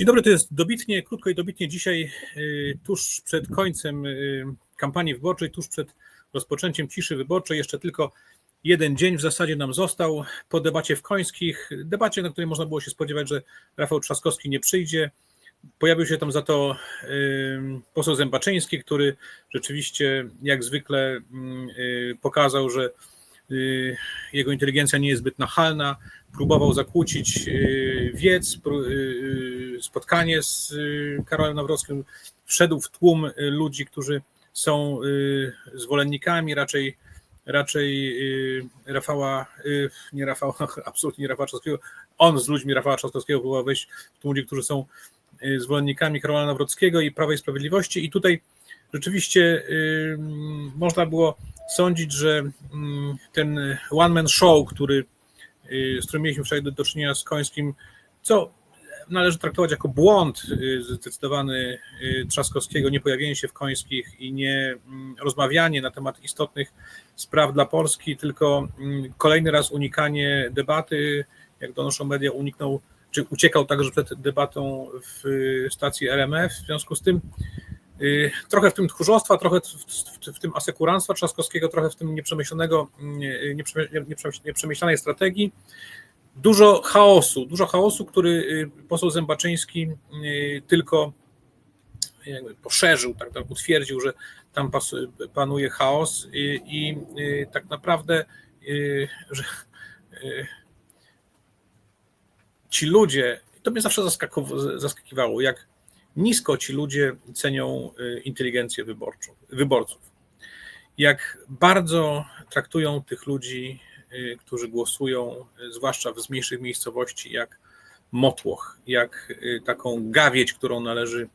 Dzień dobry, to jest dobitnie, krótko i dobitnie dzisiaj, y, tuż przed końcem y, kampanii wyborczej, tuż przed rozpoczęciem ciszy wyborczej, jeszcze tylko jeden dzień w zasadzie nam został po debacie w Końskich, debacie, na której można było się spodziewać, że Rafał Trzaskowski nie przyjdzie. Pojawił się tam za to y, poseł Zębaczyński, który rzeczywiście jak zwykle pokazał, że jego inteligencja nie jest zbyt nachalna, próbował zakłócić wiec, spotkanie z Karolem Nawrockim, wszedł w tłum ludzi, którzy są zwolennikami raczej raczej Rafała, nie Rafała, absolutnie nie Rafała Trzaskowskiego, on z ludźmi Rafała Trzaskowskiego próbował wejść w tłum ludzi, którzy są zwolennikami Karola Nawrockiego i Prawa i Sprawiedliwości. I tutaj rzeczywiście można było sądzić, że ten one-man show, który, z którym mieliśmy wczoraj do, do czynienia z Końskim, co należy traktować jako błąd zdecydowany Trzaskowskiego, nie pojawienie się w Końskich i nie rozmawianie na temat istotnych spraw dla Polski, tylko kolejny raz unikanie debaty, jak donoszą media, uniknął, czy uciekał także przed debatą w stacji RMF, w związku z tym trochę w tym tchórzostwa, trochę w, tym asekuranstwa Trzaskowskiego, trochę w tym nieprzemyślonego, nieprzemyślanej strategii. Dużo chaosu, dużo chaosu, który poseł Zębaczyński tylko jakby poszerzył, tak, tak utwierdził, że tam panuje chaos i, i tak naprawdę, że ci ludzie, to mnie zawsze zaskakiwało, jak nisko ci ludzie cenią inteligencję wyborczą, wyborców. Jak bardzo traktują tych ludzi, którzy głosują, zwłaszcza z mniejszych miejscowości, jak motłoch, jak taką gawieć, którą należy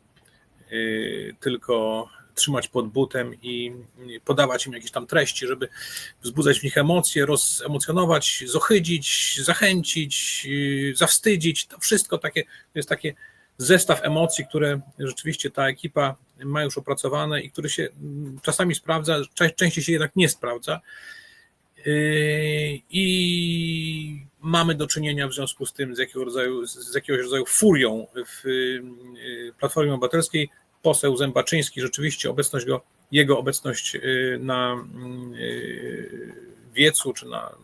tylko trzymać pod butem i podawać im jakieś tam treści, żeby wzbudzać w nich emocje, rozemocjonować, zohydzić, zachęcić, zawstydzić. To wszystko takie, to jest takie zestaw emocji, które rzeczywiście ta ekipa ma już opracowane i który się czasami sprawdza, częściej się jednak nie sprawdza. I mamy do czynienia w związku z tym z jakiego rodzaju, z jakiegoś rodzaju furią w Platformie Obywatelskiej. Poseł Zębaczyński, rzeczywiście obecność go, jego obecność na wiecu czy na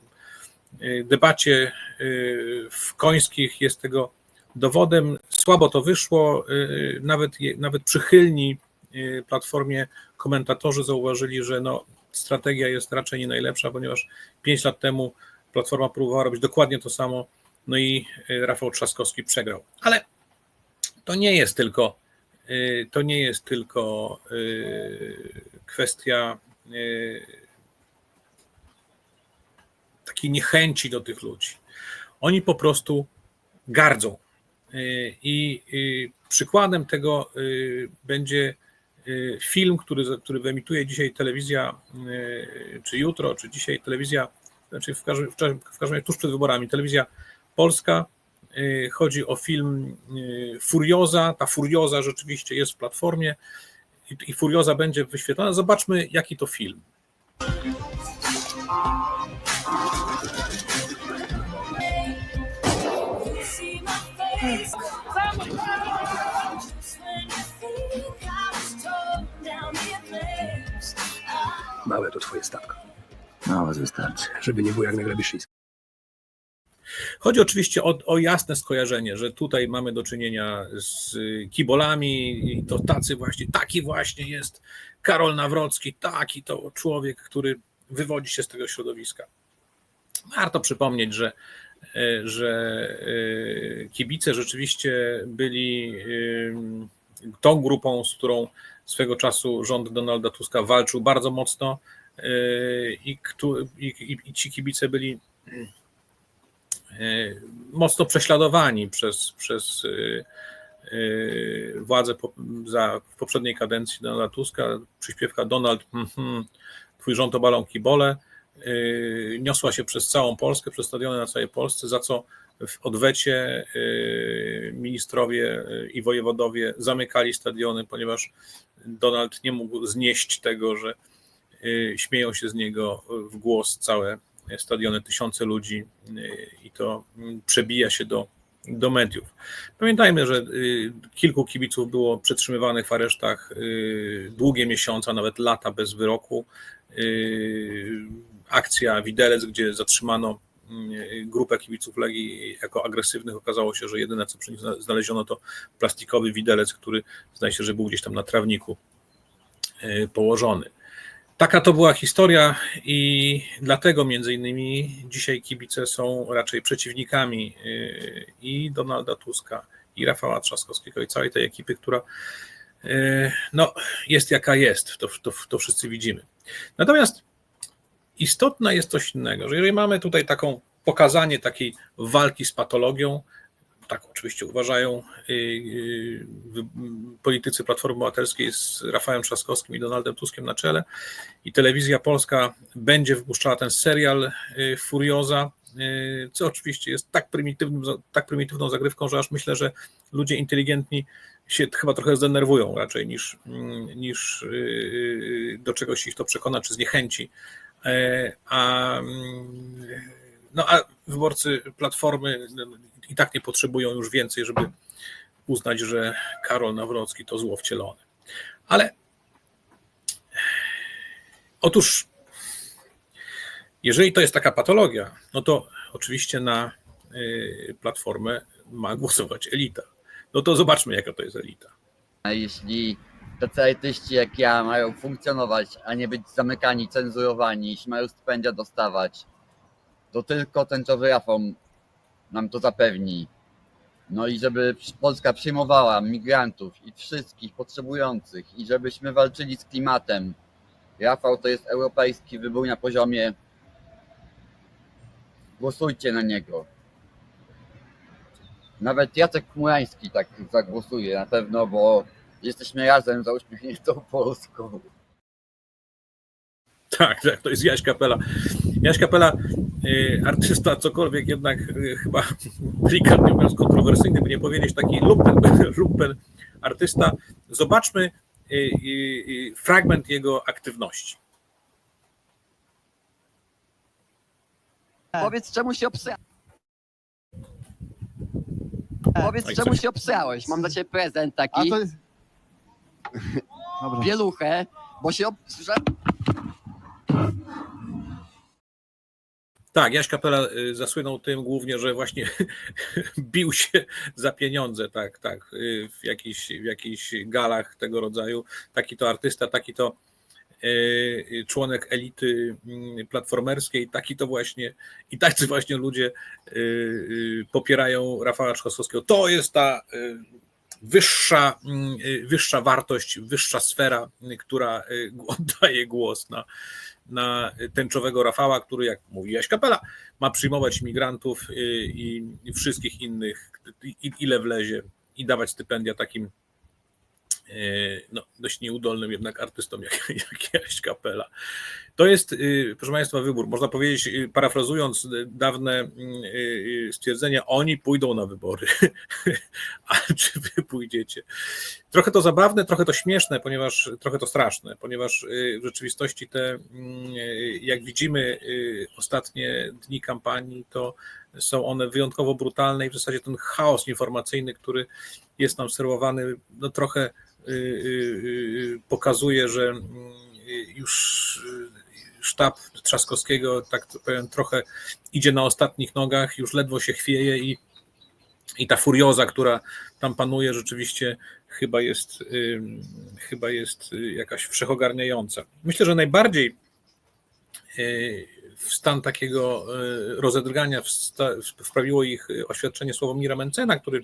debacie w Końskich jest tego dowodem. Słabo to wyszło, nawet, nawet przychylni Platformie komentatorzy zauważyli, że no, strategia jest raczej nie najlepsza, ponieważ 5 lat temu Platforma próbowała robić dokładnie to samo, no i Rafał Trzaskowski przegrał. Ale to nie jest tylko to nie jest tylko kwestia takiej niechęci do tych ludzi. Oni po prostu gardzą. I przykładem tego będzie film, który, który wyemituje dzisiaj telewizja, czy jutro, czy dzisiaj telewizja, znaczy w każdym, w każdym razie tuż przed wyborami, telewizja polska. Chodzi o film Furioza. Ta Furioza rzeczywiście jest w platformie i, Furioza będzie wyświetlona. Zobaczmy, jaki to film. Małe to twoje statko, Małe wystarczy. żeby nie było jak na Grabiszyńskim. Chodzi oczywiście o, o, jasne skojarzenie, że tutaj mamy do czynienia z kibolami i to tacy właśnie, taki właśnie jest Karol Nawrocki, taki to człowiek, który wywodzi się z tego środowiska. Warto przypomnieć, że, że kibice rzeczywiście byli tą grupą, z którą swego czasu rząd Donalda Tuska walczył bardzo mocno i, ci kibice byli mocno prześladowani przez, przez władzę za, w poprzedniej kadencji Donalda Tuska. Przyśpiewka Donald, mm, twój rząd to balą kibole, niosła się przez całą Polskę, przez stadiony na całej Polsce, za co w odwecie ministrowie i wojewodowie zamykali stadiony, ponieważ Donald nie mógł znieść tego, że śmieją się z niego w głos całe stadiony, tysiące ludzi i to przebija się do do mediów. Pamiętajmy, że y, kilku kibiców było przetrzymywanych w aresztach y, długie miesiące, nawet lata bez wyroku. Akcja Widelec, gdzie zatrzymano y, grupę kibiców Legii jako agresywnych. Okazało się, że jedyne co przy nich zna- znaleziono to plastikowy widelec, który zdaje się, że był gdzieś tam na trawniku y, położony. Taka to była historia i dlatego między innymi dzisiaj kibice są raczej przeciwnikami y, i Donalda Tuska, i Rafała Trzaskowskiego, i całej tej ekipy, która y, no, jest jaka jest, to, to, to wszyscy widzimy. Natomiast istotne jest coś innego, że jeżeli mamy tutaj taką pokazanie takiej walki z patologią, tak oczywiście uważają y, y, politycy Platformy Obywatelskiej z Rafałem Trzaskowskim i Donaldem Tuskiem na czele i telewizja polska będzie wypuszczała ten serial y, Furioza, co oczywiście jest tak, prymitywnym, tak prymitywną zagrywką, że aż myślę, że ludzie inteligentni się chyba trochę zdenerwują raczej niż, mm, niż do czegoś ich to przekona czy zniechęci. E, A, mm, no, a wyborcy Platformy no, i tak nie potrzebują już więcej, żeby uznać, że Karol Nawrocki to zło wcielone. Ale otóż, jeżeli to jest taka patologia, no to oczywiście na y, Platformę ma głosować elita. No to zobaczmy, jaka to jest elita. A jeśli tacy artyści jak ja mają funkcjonować, a nie być zamykani, cenzurowani, jeśli mają stypendia dostawać, to tylko tęczowy Rafał nam to zapewni. No i żeby Polska przyjmowała migrantów i wszystkich potrzebujących i żebyśmy walczyli z klimatem. Rafał to jest europejski wybór na poziomie głosujcie na niego. Nawet Jacek Murański tak zagłosuje na pewno, bo jesteśmy razem za uśmiechniętą Polską. Tak, tak, to jest Jaś Kapela. Jaś Kapela, y, artysta, cokolwiek jednak y, chyba delikatnie mówiąc kontrowersyjny, by nie powiedzieć taki lumpen, lumpen artysta. Zobaczmy y, y, y, fragment jego aktywności. Powiedz, czemu się obsrałeś? Powiedz, Oj, czemu się obsrałeś? Mam dla ciebie prezent A taki, to jest... Dobra. pieluchę, bo się obsrze... Tak, Jaś Kapela y, zasłynął tym głównie, że właśnie bił się za pieniądze, tak, tak, y, w jakichś, w jakichś galach tego rodzaju. Taki to artysta, taki to y, członek elity mm, platformerskiej, taki to właśnie i tacy właśnie ludzie popierają Rafała Trzaskowskiego. To jest ta wyższa, mm, y, wyższa wartość, wyższa sfera, y, która y, oddaje głos na, na tęczowego Rafała, który, jak mówi Jaś Kapela, ma przyjmować migrantów i, wszystkich innych, i, ile wlezie, i dawać stypendia takim no, dość nieudolnym jednak artystom jak, jak Jaś Kapela. To jest, y, proszę Państwa, wybór. Można powiedzieć, y, parafrazując y, dawne stwierdzenie, oni pójdą na wybory. A czy wy pójdziecie? Trochę to zabawne, trochę to śmieszne, ponieważ trochę to straszne, ponieważ w rzeczywistości te, mm, jak widzimy, ostatnie dni kampanii, to są one wyjątkowo brutalne i w zasadzie ten chaos informacyjny, który jest nam serwowany, no trochę pokazuje, że mm, już sztab Trzaskowskiego, tak powiem, trochę idzie na ostatnich nogach, już ledwo się chwieje i, i ta furioza, która tam panuje, rzeczywiście chyba jest, chyba jest y, jakaś wszechogarniająca. Myślę, że najbardziej y, w stan takiego y, rozedrgania wprawiło ich oświadczenie Sławomira Mencena, który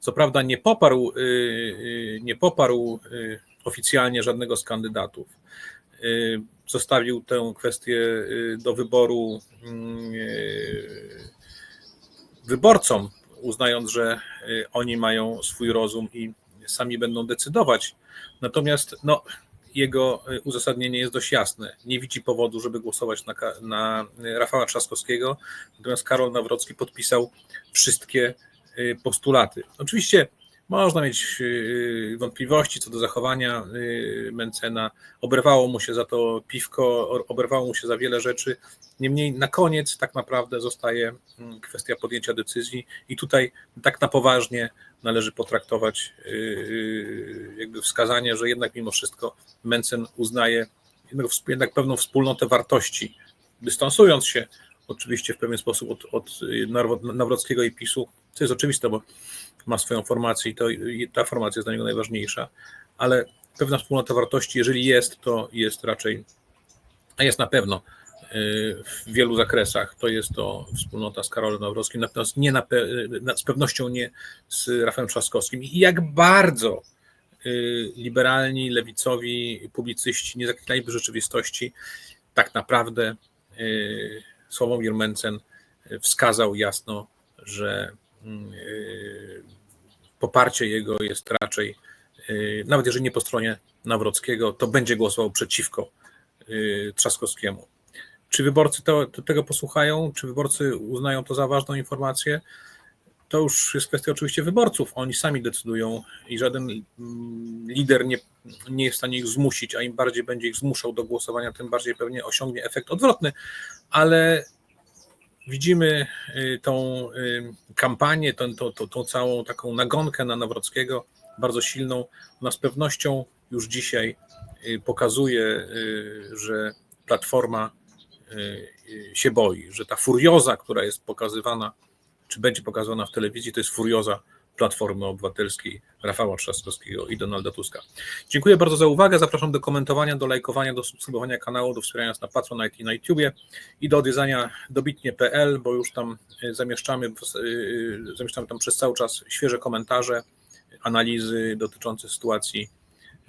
co prawda nie poparł, nie poparł oficjalnie żadnego z kandydatów. Y, Zostawił tę kwestię y, do wyboru mm, y, wyborcom, uznając, że oni mają swój rozum i sami będą decydować. Natomiast no, jego uzasadnienie jest dość jasne. Nie widzi powodu, żeby głosować na, na Rafała Trzaskowskiego, natomiast Karol Nawrocki podpisał wszystkie postulaty. Oczywiście Można mieć yy, wątpliwości co do zachowania yy, Mencena. Oberwało mu się za to piwko, oberwało mu się za wiele rzeczy. Niemniej na koniec tak naprawdę zostaje mm, kwestia podjęcia decyzji i tutaj tak na poważnie należy potraktować jakby wskazanie, że jednak mimo wszystko Mencen uznaje jednak, pewną wspólnotę wartości, dystansując się oczywiście w pewien sposób od, od y, Nawrockiego i PiSu, co jest oczywiste, bo ma swoją formację i, to, i ta formacja jest dla niego najważniejsza, ale pewna wspólnota wartości, jeżeli jest, to jest raczej, a jest na pewno w wielu zakresach, to jest to wspólnota z Karolem Nawrockim, natomiast nie na, z pewnością nie z Rafałem Trzaskowskim. I jak bardzo y, liberalni, lewicowi publicyści nie zaklinaliby rzeczywistości, tak naprawdę y, Sławomir Mencen wskazał jasno, że poparcie jego jest raczej, y, nawet jeżeli nie po stronie Nawrockiego, to będzie głosował przeciwko y, Trzaskowskiemu. Czy wyborcy to tego posłuchają? Czy wyborcy uznają to za ważną informację? To już jest kwestia oczywiście wyborców. Oni sami decydują i żaden mm, lider nie, nie jest w stanie ich zmusić, a im bardziej będzie ich zmuszał do głosowania, tym bardziej pewnie osiągnie efekt odwrotny. Ale widzimy y, tą y, kampanię, tą, tą, tą, tą całą taką nagonkę na Nawrockiego, bardzo silną. Ona z pewnością już dzisiaj y, pokazuje, że Platforma się boi, że ta furioza, która jest pokazywana, czy będzie pokazywana w telewizji, to jest furioza Platformy Obywatelskiej, Rafała Trzaskowskiego i Donalda Tuska. Dziękuję bardzo za uwagę. Zapraszam do komentowania, do lajkowania, do subskrybowania kanału, do wspierania nas na Patronite i na YouTubie i do odwiedzania dobitnie.pl, bo już tam y, zamieszczamy, y, zamieszczamy tam przez cały czas świeże komentarze, analizy dotyczące sytuacji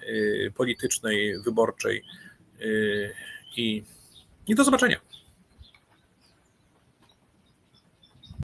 y, politycznej, wyborczej y, i, i do zobaczenia.